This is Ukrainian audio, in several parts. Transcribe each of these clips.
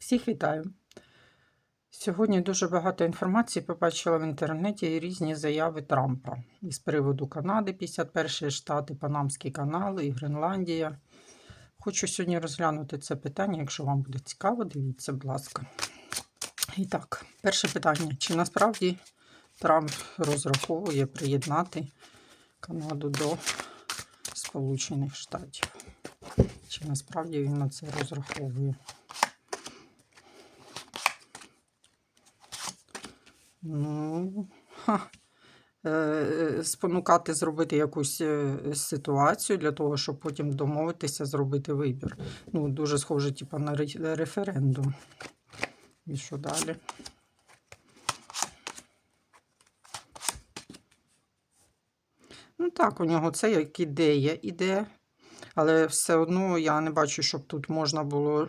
Всіх вітаю! Сьогодні дуже багато інформації побачила в інтернеті і різні заяви Трампа із приводу Канади, 51 штат, і Панамський канал, і Гренландія. Хочу сьогодні розглянути це питання. Якщо вам буде цікаво, дивіться, будь ласка. І так, перше питання: чи насправді Трамп розраховує приєднати Канаду до Сполучених Штатів? Чи насправді він на це розраховує? Ну, ха, е, е, спонукати зробити якусь е, ситуацію для того, щоб потім домовитися, зробити вибір. Ну, дуже схоже, типу, на референдум. І що далі? Ну так, у нього це як ідея іде, але все одно я не бачу, щоб тут можна було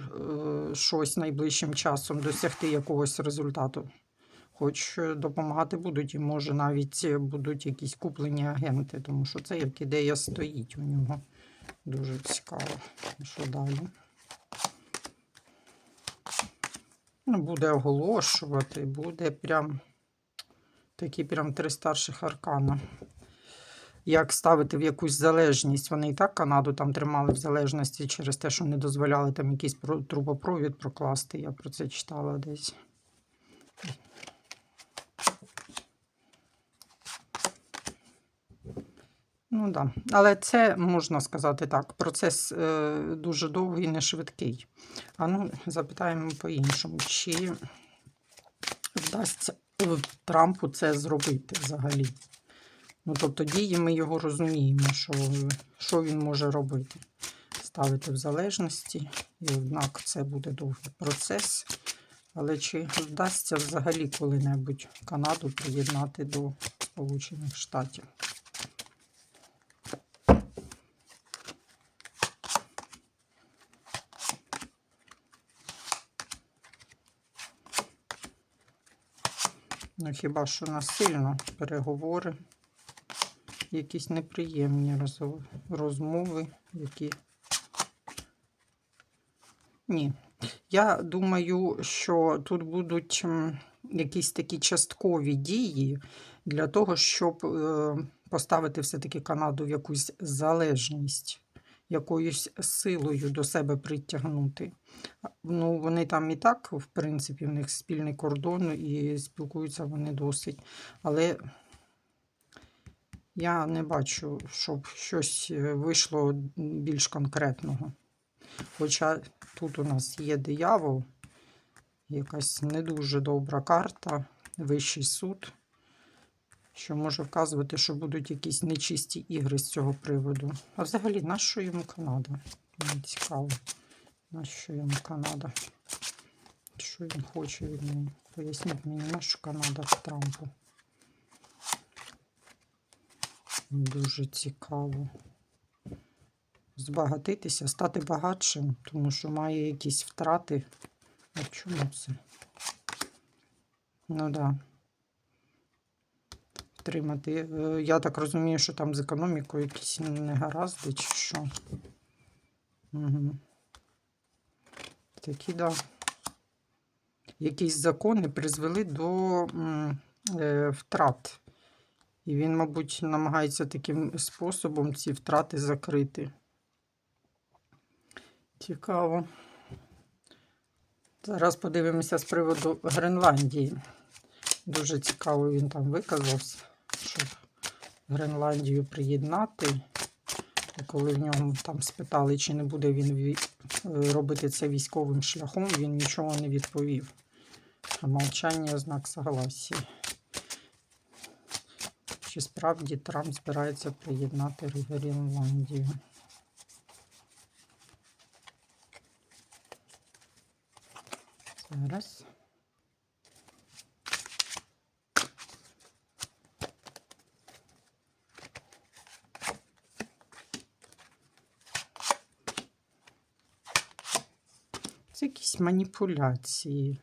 щось найближчим часом досягти якогось результату. Хоч е, допомагати будуть, і може навіть е, будуть якісь куплені агенти, тому що це як ідея стоїть у нього. Дуже цікаво. Що далі? Ну, буде оголошувати, буде прям такі прям три старших аркана. Як ставити в якусь залежність. Вони і так Канаду там тримали в залежності через те, що не дозволяли там якийсь трубопровід прокласти. Я про це читала десь. Ну. Да. Але це можна сказати так. Процес е, дуже довгий, не швидкий. А ну, запитаємо по-іншому, чи вдасться Трампу це зробити взагалі? Ну, тобто дії ми його розуміємо, що, що він може робити. Ставити в залежності, і однак це буде довгий процес. Але чи вдасться взагалі коли-небудь Канаду приєднати до Сполучених Штатів? Ну, хіба що насильно переговори, якісь неприємні роз- розмови, які. Ні. Я думаю, що тут будуть якісь такі часткові дії для того, щоб е, поставити все-таки Канаду в якусь залежність, якоюсь силою до себе притягнути. Ну, вони там і так, в принципі, в них спільний кордон і спілкуються вони досить. Але я не бачу, щоб щось е, вийшло більш конкретного. Хоча тут у нас є диявол, якась не дуже добра карта, вищий суд, що може вказувати, що будуть якісь нечисті ігри з цього приводу. А взагалі, нащо йому Канада? Мені цікаво. Нащо йому Канада? Що він хоче від неї? Поясніть мені, нащо Канада Трампу? Дуже цікаво. Збагатитися, стати багатшим, тому що має якісь втрати. А чому це? Ну так. Да. Втримати. Е, Я так розумію, що там з економікою якісь негаразди, чи що. Угу. Такі, да. Якісь закони призвели до е, втрат. І він, мабуть, намагається таким способом ці втрати закрити. Цікаво. Зараз подивимося з приводу Гренландії. Дуже цікаво він там виказався, Гренландію приєднати. І коли в нього там спитали, чи не буде він е, робити це військовим шляхом, він нічого не відповів. А мовчання знак согласия. Чи справді Трамп збирається приєднати Гренландію? Зараз. Це якісь маніпуляції,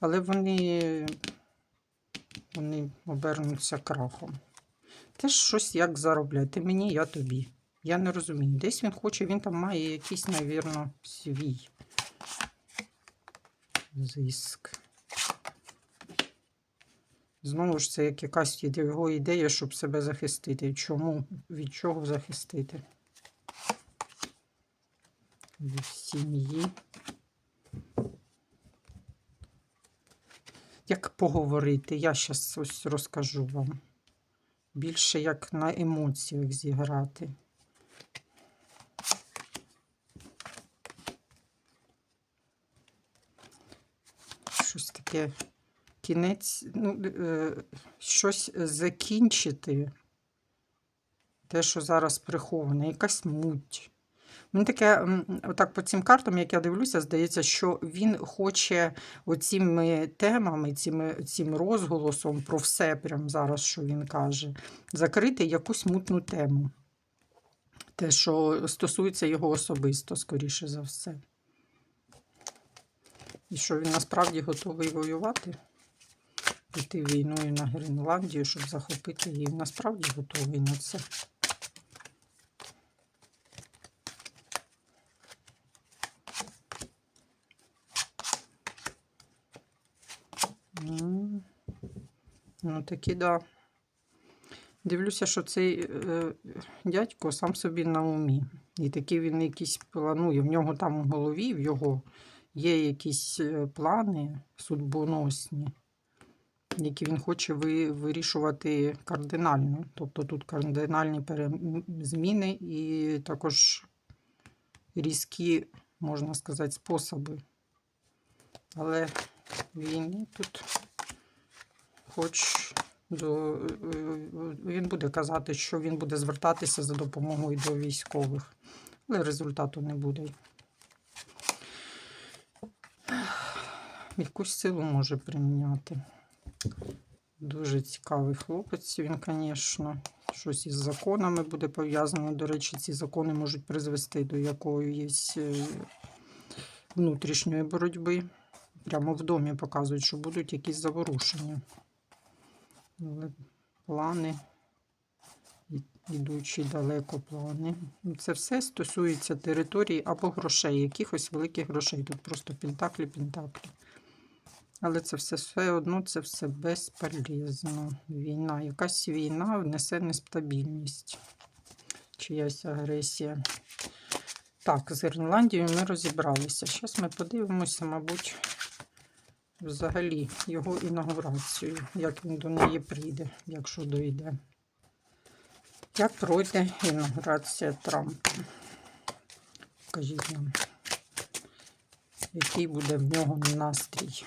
але вони, вони обернуться крахом. Теж щось як заробляти. Мені, я тобі. Я не розумію. Десь він хоче, він там має якийсь, навірно, свій Зиск. Знову ж це як якась його ідея, щоб себе захистити. Чому? Від чого захистити? Від сім'ї. Як поговорити? Я зараз ось розкажу вам. Більше як на емоціях зіграти. Щось таке кінець, ну, е, щось закінчити. Те, що зараз приховане, якась муть. Мені таке, отак по цим картам, як я дивлюся, здається, що він хоче оціми темами, цими, цим розголосом про все, прямо зараз, що він каже, закрити якусь мутну тему. Те, що стосується його особисто, скоріше за все. І що він насправді готовий воювати, піти війною на Гренландію, щоб захопити її. Насправді готовий на це. Ну, такі, да. Дивлюся, що цей е, дядько сам собі на умі. І такий він якийсь планує. В нього там в голові, в його є якісь е, плани судьбоносні, які він хоче ви, вирішувати кардинально. Тобто тут кардинальні зміни і також різкі, можна сказати, способи. Але війни тут хоч до, е, він буде казати, що він буде звертатися за допомогою до військових, але результату не буде. Якусь силу може приміняти. Дуже цікавий хлопець він, звісно. Щось із законами буде пов'язано. До речі, ці закони можуть призвести до якоїсь е, внутрішньої боротьби. Прямо в домі показують, що будуть якісь заворушення. Але плани, ідучі далеко плани. Це все стосується території або грошей, якихось великих грошей. Тут просто пентаклі, пентаклі. Але це все все одно це все безполезно. Війна. Якась війна внесе нестабільність. Чиясь агресія. Так, з Ірландією ми розібралися. Зараз ми подивимося, мабуть, взагалі його інаугурацію, як він до неї прийде, якщо дойде. Як пройде інаугурація Трампа? Скажіть нам, який буде в нього настрій,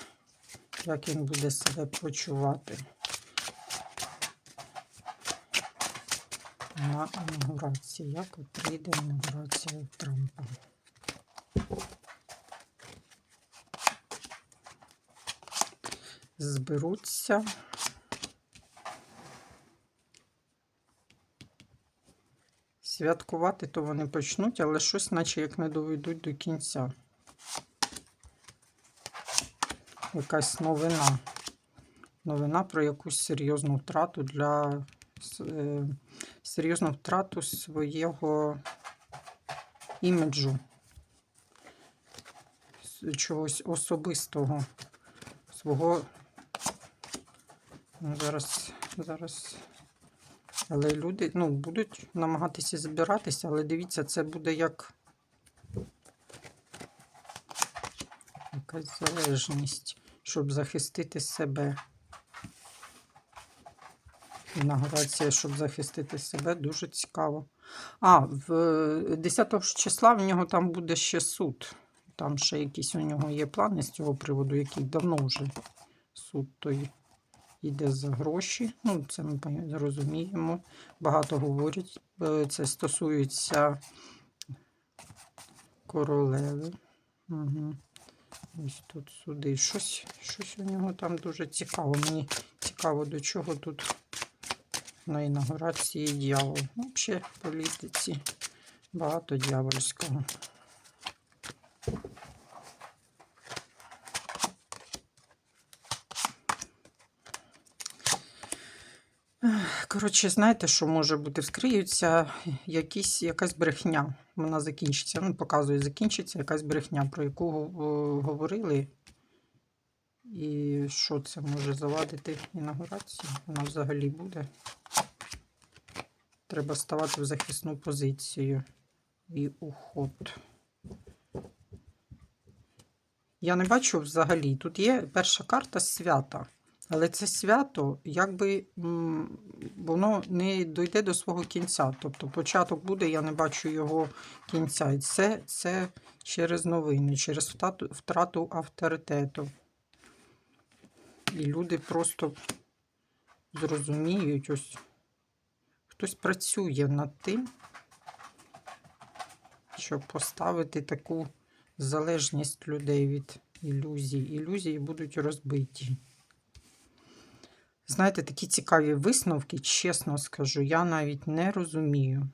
як він буде себе почувати на інаугурації, як прийде інаугурація Трампа. Зберуться. Святкувати то вони почнуть, але щось, наче як не доведуть до кінця. Якась новина. Новина про якусь серйозну втрату для е, серйозну втрату свого іміджу, чогось особистого, свого Ну, Зараз, зараз. Але люди ну, будуть намагатися збиратися, але дивіться, це буде як якась залежність, щоб захистити себе. Інаугурація, щоб захистити себе, дуже цікаво. А, в е, 10 числа в нього там буде ще суд. Там ще якісь у нього є плани з цього приводу, який давно вже суд той йде за гроші. Ну, це ми розуміємо. Багато говорять. Це стосується королеви. Угу. Ось тут суди. Щось, щось у нього там дуже цікаво. Мені цікаво, до чого тут на інаугурації дьявол. Взагалі, в політиці багато дьявольського. Коротше, знаєте, що може бути? Вскриються якісь, якась брехня. Вона закінчиться. Ну, показує, закінчиться якась брехня, про яку го- говорили І що це може завадити інаугурацію? Вона взагалі буде. Треба ставати в захисну позицію. І уход. Я не бачу взагалі. Тут є перша карта свята. Але це свято, якби воно не дойде до свого кінця. Тобто початок буде, я не бачу його кінця. І це, це через новини, через втрату, втрату авторитету. І люди просто зрозуміють, ось хтось працює над тим, щоб поставити таку залежність людей від ілюзій. Ілюзії будуть розбиті. Знаєте, такі цікаві висновки, чесно скажу, я навіть не розумію,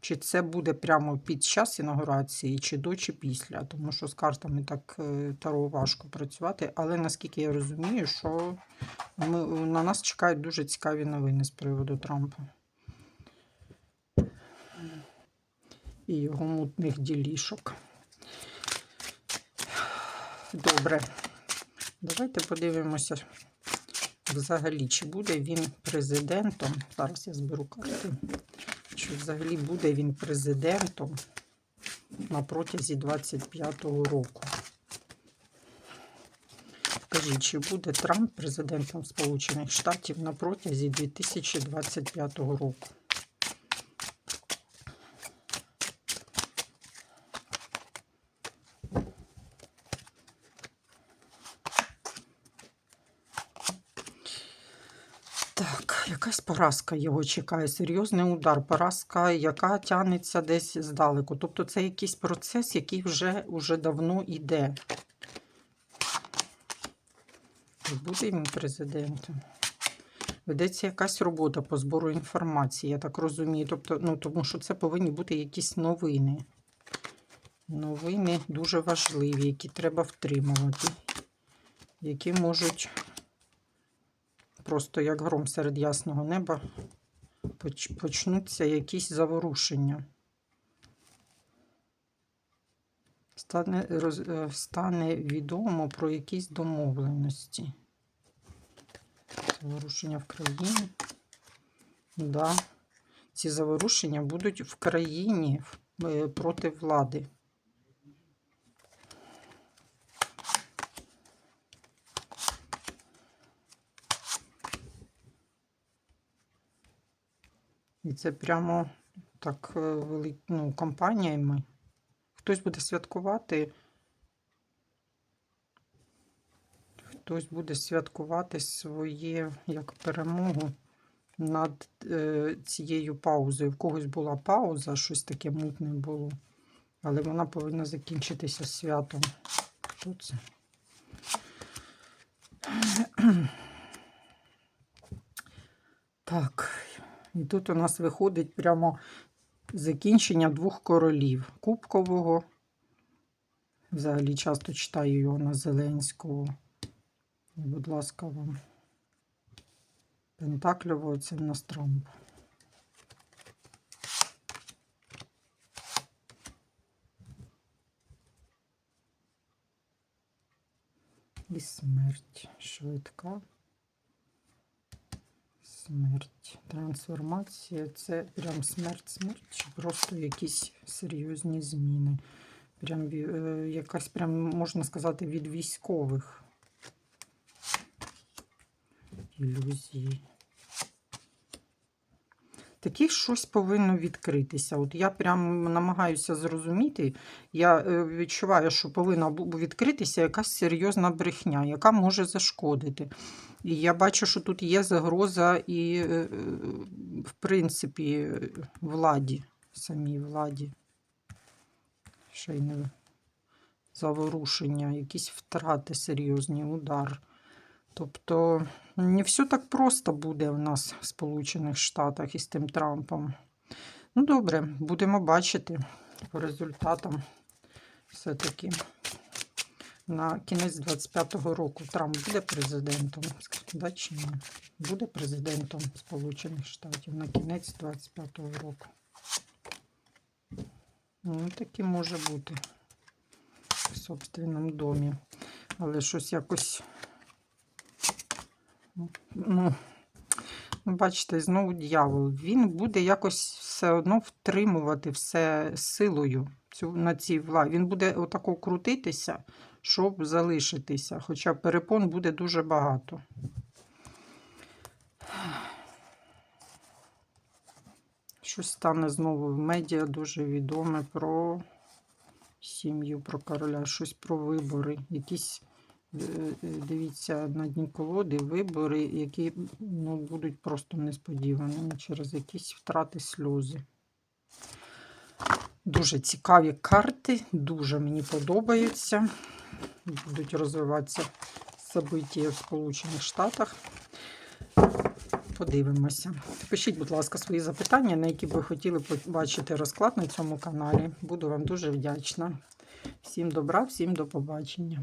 чи це буде прямо під час інаугурації, чи до, чи після. Тому що з картами так е, таро важко працювати. Але наскільки я розумію, що ми, на нас чекають дуже цікаві новини з приводу Трампа. І його мутних ділішок. Добре. Давайте подивимося взагалі, чи буде він президентом. Зараз я зберу карти. Чи взагалі буде він президентом на протязі 25-го року? Скажіть, чи буде Трамп президентом Сполучених Штатів на протязі 2025 року? Так, якась поразка його чекає, серйозний удар, поразка, яка тягнеться десь здалеку. Тобто це якийсь процес, який вже, вже давно йде. Буде він президентом. Ведеться якась робота по збору інформації, я так розумію. Тобто, ну, тому що це повинні бути якісь новини. Новини дуже важливі, які треба втримувати, які можуть просто як гром серед ясного неба почнуться якісь заворушення. Стане, роз, е, стане відомо про якісь домовленості. Заворушення в країні. Да. Ці заворушення будуть в країні е, проти влади. І це прямо так е, вели... ну, компаніями. Хтось буде святкувати. Хтось буде святкувати своє як перемогу над е, цією паузою. В когось була пауза, щось таке мутне було. Але вона повинна закінчитися святом. Хто це? Так, і тут у нас виходить прямо закінчення двох королів. Кубкового. Взагалі часто читаю його на Зеленського. Будь ласка, вам. Пентакльового це в нас Трамп. І смерть швидка. Смерть. Трансформація це прям смерть, смерть, чи просто якісь серйозні зміни. Прям е, якась прям, можна сказати, від військових ілюзії. Таких щось повинно відкритися. От я прям намагаюся зрозуміти. Я е, відчуваю, що повинна відкритися якась серйозна брехня, яка може зашкодити. І я бачу, що тут є загроза і, е, е, в принципі, владі, самій владі. Ще й не заворушення, якісь втрати серйозні, удар. Тобто не все так просто буде в нас в Сполучених Штатах із тим Трампом. Ну, добре, будемо бачити по результатам все-таки. На кінець 25-го року Трамп буде президентом. Да, чи ні? Буде президентом Сполучених Штатів на кінець 25-го року. Ну, таки може бути в собственному домі. Але щось якось Ну, ну, бачите, знову дьявол. Він буде якось все одно втримувати все силою цю, на цій владі. Він буде отако крутитися, щоб залишитися. Хоча перепон буде дуже багато. Щось стане знову в медіа дуже відоме про сім'ю, про короля, щось про вибори, якісь. е, е, Дивіться на дні колоди вибори, які ну, будуть просто несподіваними через якісь втрати сльози. Дуже цікаві карти, дуже мені подобаються. Будуть розвиватися события в Сполучених Штатах. Подивимося. Пишіть, будь ласка, свої запитання, на які ви хотіли побачити розклад на цьому каналі. Буду вам дуже вдячна. Всім добра, всім до побачення.